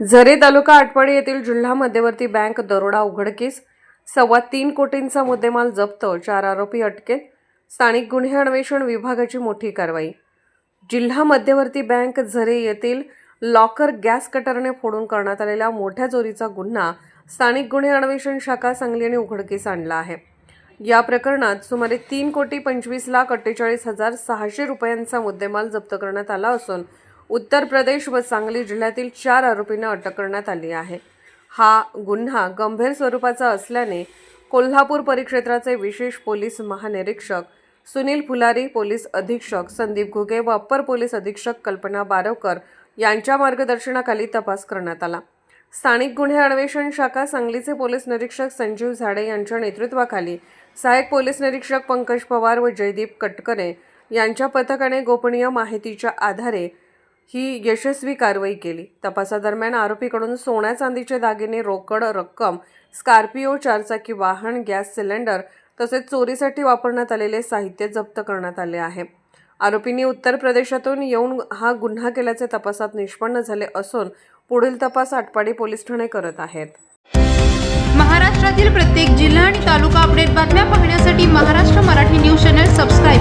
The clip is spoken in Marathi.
झरे तालुका आठवाडी येथील जिल्हा मध्यवर्ती बँक दरोडा उघडकीस सव्वा तीन कोटींचा मुद्देमाल जप्त चार आरोपी अटकेत स्थानिक गुन्हे अन्वेषण विभागाची मोठी कारवाई. जिल्हा मध्यवर्ती बँक झरे येथील लॉकर गॅस कटरने फोडून करण्यात आलेल्या मोठ्या चोरीचा गुन्हा स्थानिक गुन्हे अन्वेषण शाखा सांगलीने उघडकीस आणला आहे. या प्रकरणात सुमारे तीन कोटी पंचवीस लाख अठ्ठेचाळीस हजार सहाशे रुपयांचा मुद्देमाल जप्त करण्यात आला असून उत्तर प्रदेश व सांगली जिल्ह्यातील चार आरोपींना अटक करण्यात आली आहे. हा गुन्हा गंभीर स्वरूपाचा असल्याने कोल्हापूर परिक्षेत्राचे विशेष पोलीस महानिरीक्षक सुनील फुलारी पोलीस अधीक्षक संदीप घुगे व अप्पर पोलीस अधीक्षक कल्पना बारवकर यांच्या मार्गदर्शनाखाली तपास करण्यात आला. स्थानिक गुन्हे अन्वेषण शाखा सांगलीचे पोलीस निरीक्षक संजीव झाडे यांच्या नेतृत्वाखाली सहाय्यक पोलीस निरीक्षक पंकज पवार व जयदीप कटकरे यांच्या पथकाने गोपनीय माहितीच्या आधारे ही यशस्वी कारवाई केली. तपासादरम्यान आरोपीकडून सोन्या चांदीचे दागिने रोकड रक्कम स्कॉर्पिओ चारचाकी वाहन गॅस सिलेंडर तसेच चोरीसाठी वापरण्यात आलेले साहित्य जप्त करण्यात आले आहे. आरोपींनी उत्तर प्रदेशातून येऊन हा गुन्हा केल्याचे तपासात निष्पन्न झाले असून पुढील तपास आटपाडी पोलीस ठाणे करत आहेत. महाराष्ट्रातील प्रत्येक जिल्हा आणि तालुका अपडेट बातम्या पाहण्यासाठी Maharashtra Marathi news channel subscribe